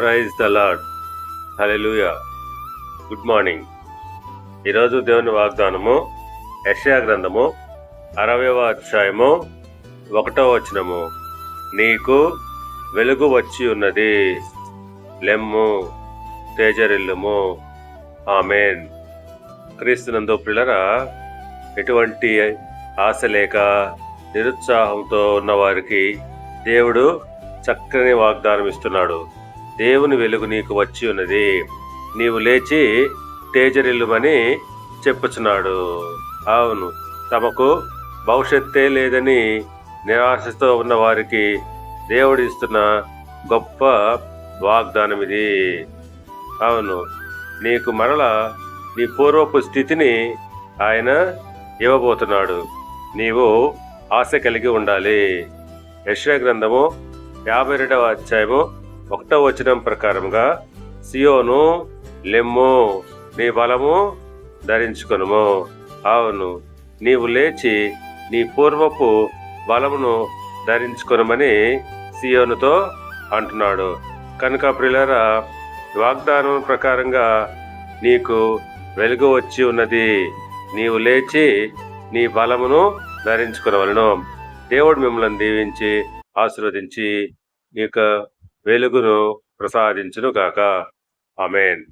Praise the lord hallelujah good morning ఈరోజు దేవుని వాగ్దానము యషయా గ్రంథము అరవయవ అధ్యాయము ఒకటో వచనము. నీకు వెలుగు వచ్చి ఉన్నది. లెమ్ము తేజరిల్లుము. ఆమెన్. క్రీస్తునందు పిల్లరా ఎటువంటి ఆశ లేక నిరుత్సాహంతో ఉన్నవారికి దేవుడు చక్కని వాగ్దానం ఇస్తున్నాడు దేవుని వెలుగు నీకు వచ్చి ఉన్నది. నీవు లేచి తేజరిల్లుమని చెప్పుచున్నాడు. అవును తమకు భవిష్యత్తే లేదని నిరాశతో ఉన్న వారికి దేవుడు ఇస్తున్న గొప్ప వాగ్దానం ఇది అవును నీకు మరల నీ పూర్వపు స్థితిని ఆయన ఇవ్వబోతున్నాడు. నీవు ఆశ కలిగి ఉండాలి. యశ్వ గ్రంథము యాభై రెండవ అధ్యాయము ఒకటవ వచనం ప్రకారంగా సియోను లెమ్ము నీ బలము ధరించుకొనుము. అవును నీవు లేచి నీ పూర్వపు బలమును ధరించుకొనమని సియోనుతో అంటున్నాడు. కనుక ప్రిలరా వాగ్దానం ప్రకారంగా నీకు వెలుగు వచ్చి ఉన్నది. నీవు లేచి నీ బలమును ధరించుకునవలను. దేవుడు మిమ్మల్ని దీవించి ఆశీర్వదించి నీ యొక్క వెలుగును ప్రసాదించును గాక ఆమెన్.